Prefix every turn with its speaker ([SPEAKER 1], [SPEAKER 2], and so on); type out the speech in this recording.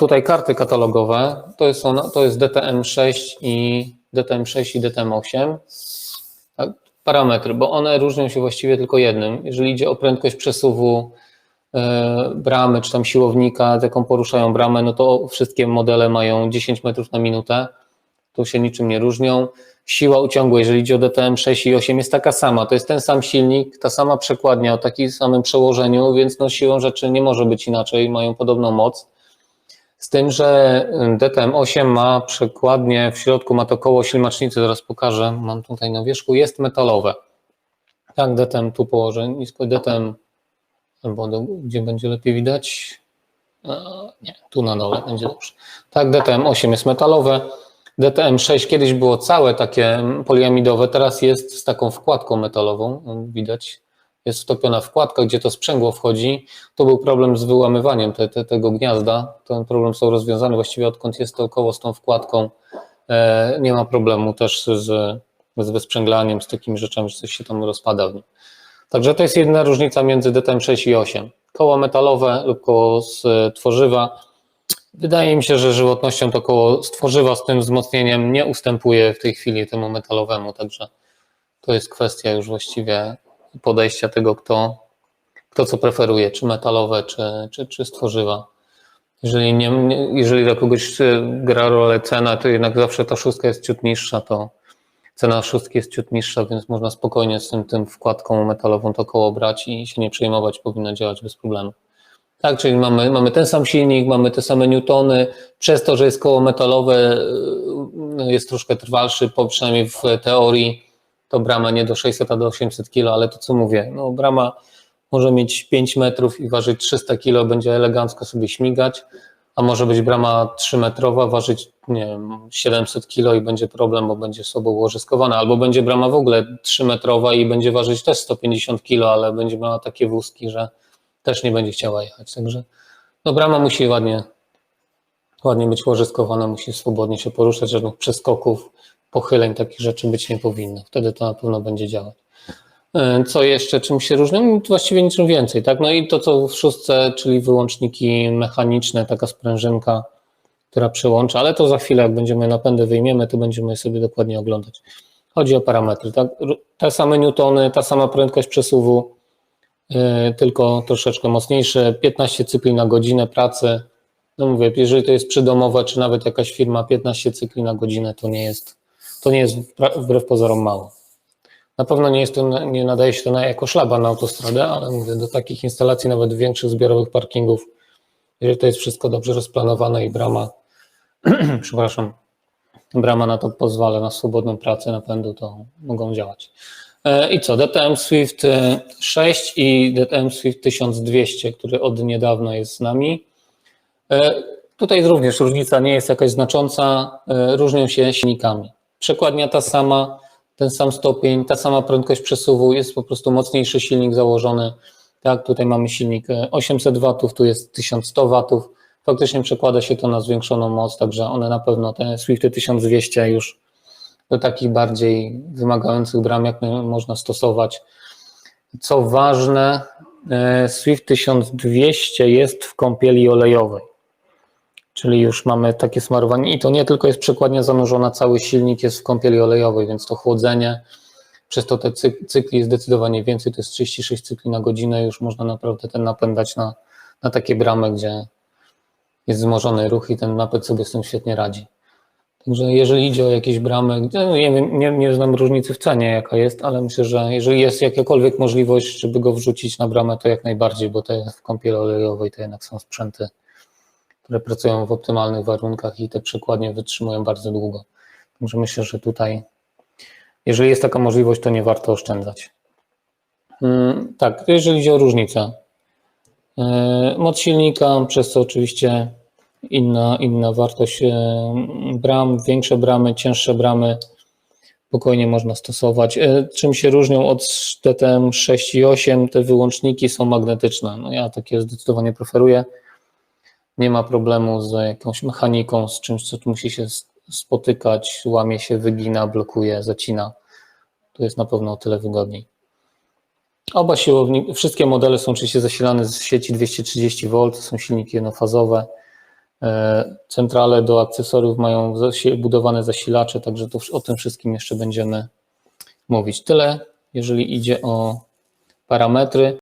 [SPEAKER 1] Tutaj karty katalogowe. To jest, ona, to jest DTM6 i DTM6 i DTM8. Tak, parametry, bo one różnią się właściwie tylko jednym. Jeżeli idzie o prędkość przesuwu e, bramy, czy tam siłownika, jaką poruszają bramę, no to wszystkie modele mają 10 metrów na minutę. Tu się niczym nie różnią. Siła uciągu, jeżeli idzie o DTM 6 i 8, jest taka sama. To jest ten sam silnik, ta sama przekładnia o takim samym przełożeniu, więc no siłą rzeczy nie może być inaczej, mają podobną moc. Z tym, że DTM 8 ma przekładnię w środku, ma to koło ślimacznicy, zaraz pokażę, mam tutaj na wierzchu, jest metalowe. Tak, DTM tu położę nisko, DTM, albo do, gdzie będzie lepiej widać? E, Nie, tu na dole będzie dobrze. Tak, DTM 8 jest metalowe. DTM 6 kiedyś było całe takie poliamidowe, teraz jest z taką wkładką metalową, widać. Jest wtopiona wkładka, gdzie to sprzęgło wchodzi. To był problem z wyłamywaniem te, te, tego gniazda. Ten problem są rozwiązany właściwie odkąd jest to około z tą wkładką. E, nie ma problemu też z, z wysprzęglaniem, z takimi rzeczami, że coś się tam rozpada w nim. Także to jest jedna różnica między DTM 6 i 8. Koło metalowe lub koło z e, tworzywa. Wydaje mi się, że żywotnością to koło z tworzywa z tym wzmocnieniem nie ustępuje w tej chwili temu metalowemu, także to jest kwestia już właściwie podejścia tego, kto, kto co preferuje, czy metalowe, czy, czy, czy z tworzywa. Jeżeli, nie, jeżeli dla kogoś e, gra rolę cena, to jednak zawsze ta szóstka jest ciut niższa, to cena szóstki jest ciut niższa, więc można spokojnie z tym, tym wkładką metalową to koło brać i się nie przejmować, powinno działać bez problemu. Tak, czyli mamy, mamy ten sam silnik, mamy te same newtony, przez to, że jest koło metalowe, y, jest troszkę trwalszy, po, przynajmniej w teorii, to brama nie do 600, a do 800 kg, ale to co mówię, no brama może mieć 5 metrów i ważyć 300 kg, będzie elegancko sobie śmigać, a może być brama 3-metrowa, ważyć nie wiem, 700 kg i będzie problem, bo będzie słabo ułożyskowana, albo będzie brama w ogóle 3-metrowa i będzie ważyć też 150 kg, ale będzie miała takie wózki, że też nie będzie chciała jechać. Także no brama musi ładnie, ładnie być łożyskowana, musi swobodnie się poruszać, żadnych przeskoków, pochyleń, takich rzeczy być nie powinno. Wtedy to na pewno będzie działać. E, Co jeszcze, czym się różnią? Właściwie niczym więcej, tak? No i to, co w szóstce, czyli wyłączniki mechaniczne, taka sprężynka, która przełącza, ale to za chwilę, jak będziemy napędy wyjmiemy, to będziemy sobie dokładnie oglądać. Chodzi o parametry, tak? Te same newtony, ta sama prędkość przesuwu, yy, tylko troszeczkę mocniejsze, 15 cykli na godzinę pracy. No mówię, jeżeli to jest przydomowe, czy nawet jakaś firma, 15 cykli na godzinę to nie jest, to nie jest wbrew pozorom mało. Na pewno nie, jest to, nie nadaje się to na, jako szlaba na autostradę, ale mówię, do takich instalacji, nawet większych zbiorowych parkingów, jeżeli to jest wszystko dobrze rozplanowane i brama, przepraszam, brama na to pozwala na swobodną pracę napędu, to mogą działać. E, I co, DTM Swift e, 6 i DTM Swift 1200, który od niedawna jest z nami. E, Tutaj również różnica nie jest jakaś znacząca, e, różnią się silnikami. Przekładnia ta sama, ten sam stopień, ta sama prędkość przesuwu, jest po prostu mocniejszy silnik założony. Tak, tutaj mamy silnik e, 800 W, tu jest 1100 W. Faktycznie przekłada się to na zwiększoną moc, także one na pewno, te Swifty 1200 już do takich bardziej wymagających bram, jak na- można stosować. Co ważne, e, Swift 1200 jest w kąpieli olejowej. Czyli już mamy takie smarowanie i to nie tylko jest przekładnia zanurzona, cały silnik jest w kąpieli olejowej, więc to chłodzenie, przez to te cyk- cykli jest zdecydowanie więcej, to jest 36 cykli na godzinę, już można naprawdę ten napęd dać na, na takie bramy, gdzie jest wzmożony ruch i ten napęd sobie z tym świetnie radzi. Także jeżeli idzie o jakieś bramy, no nie, nie, nie znam różnicy w cenie jaka jest, ale myślę, że jeżeli jest jakakolwiek możliwość, żeby go wrzucić na bramę, to jak najbardziej, bo te w kąpieli olejowej to jednak są sprzęty, które pracują w optymalnych warunkach i te przykładnie wytrzymują bardzo długo. Także myślę, że tutaj, jeżeli jest taka możliwość, to nie warto oszczędzać. Mm, Tak, jeżeli idzie o różnicę. Yy, Moc silnika, przez co oczywiście inna, inna wartość yy, bram, większe bramy, cięższe bramy, spokojnie można stosować. Yy, Czym się różnią od DTM 6 i 8? Te wyłączniki są magnetyczne. No ja takie zdecydowanie preferuję nie ma problemu z jakąś mechaniką, z czymś, co tu musi się spotykać, łamie się, wygina, blokuje, zacina. To jest na pewno o tyle wygodniej. Oba siłowniki, wszystkie modele są oczywiście zasilane z sieci 230V, to są silniki jednofazowe. E, Centrale do akcesoriów mają budowane zasilacze, także to, o tym wszystkim jeszcze będziemy mówić. Tyle, jeżeli idzie o parametry.